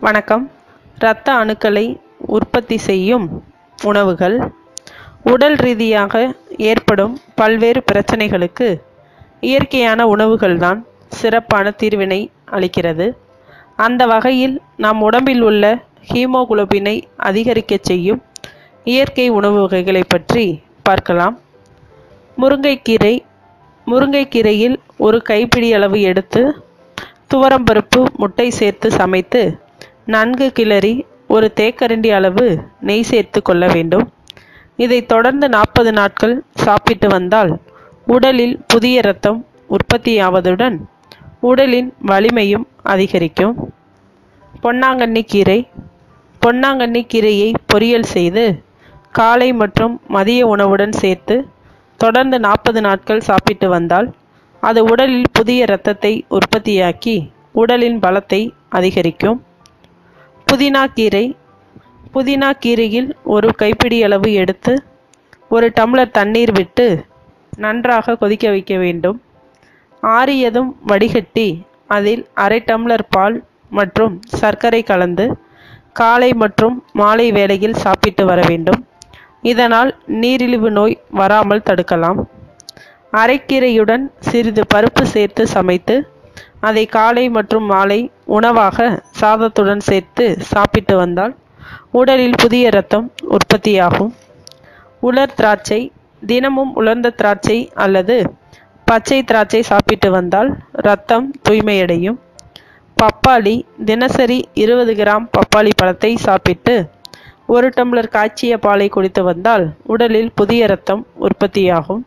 வணக்கம். இரத்த அணுக்களை உற்பத்தி செய்யும் உணவுகள் உடல் ரீதியாக ஏற்படும் பல்வேறு பிரச்சனைகளுக்கு இயற்கையான உணவுகள்தான் சிறப்பான தீர்வினை அளிக்கிறது. அந்த வகையில் நம் உடம்பில் உள்ள ஹீமோகுளோபினை அதிகரிக்கச் செய்யும் இயற்கை உணவு வகைகளை பற்றி பார்க்கலாம். முருங்கைக்கீரை முருங்கைக்கீரையில் ஒரு கைப்பிடி அளவு எடுத்து துவரம்பருப்பு முட்டை சேர்த்து சமைத்து நன்கு கிளறி ஒரு தேக்கரண்டி அளவு நெய் சேர்த்து கொள்ள வேண்டும். இதை தொடர்ந்து நாற்பது நாட்கள் சாப்பிட்டு வந்தால் உடலில் புதிய இரத்தம் உற்பத்தியாவதுடன் உடலின் வலிமையும் அதிகரிக்கும். பொன்னாங்கண்ணி கீரை. பொன்னாங்கண்ணி கீரையை பொரியல் செய்து காலை மற்றும் மதிய உணவுடன் சேர்த்து தொடர்ந்து நாற்பது நாட்கள் சாப்பிட்டு வந்தால் அது உடலில் புதிய இரத்தத்தை உற்பத்தியாக்கி உடலின் பலத்தை அதிகரிக்கும். புதினா கீரை புதினா கீரையில் ஒரு கைப்பிடி அளவு எடுத்து ஒரு டம்ளர் தண்ணீர் விட்டு நன்றாக கொதிக்க வைக்க வேண்டும். ஆறியதும் வடிகட்டி அதில் அரை டம்ளர் பால் மற்றும் சர்க்கரை கலந்து காலை மற்றும் மாலை வேளையில் சாப்பிட்டு வர வேண்டும். இதனால் நீரிழிவு நோய் வராமல் தடுக்கலாம். அரைக்கீரையுடன் சிறிது பருப்பு சேர்த்து சமைத்து அதை காலை மற்றும் மாலை உணவாக சாதத்துடன் சேர்த்து சாப்பிட்டு வந்தால் உடலில் புதிய இரத்தம் உற்பத்தியாகும். உலர் திராட்சை தினமும் உலர்ந்த திராட்சை அல்லது பச்சை திராட்சை சாப்பிட்டு வந்தால் இரத்தம் தூய்மையடையும். பப்பாளி தினசரி இருபது கிராம் பப்பாளி பழத்தை சாப்பிட்டு ஒரு டம்ளர் காய்ச்சிய பாலை குடித்து வந்தால் உடலில் புதிய இரத்தம் உற்பத்தியாகும்.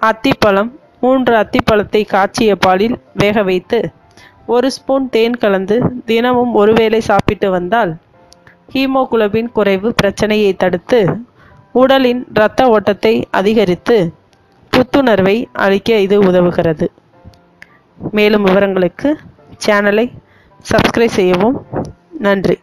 அத்திப்பழம் மூன்று அத்திப்பழத்தை காய்ச்சிய பாலில் வேக வைத்து ஒரு ஸ்பூன் தேன் கலந்து தினமும் ஒருவேளை சாப்பிட்டு வந்தால் ஹீமோகுளோபின் குறைவு பிரச்சனையை தடுத்து உடலின் இரத்த ஓட்டத்தை அதிகரித்து புத்துணர்வை அளிக்க இது உதவுகிறது. மேலும் விவரங்களுக்கு சேனலை சப்ஸ்கிரைப் செய்யவும் நன்றி.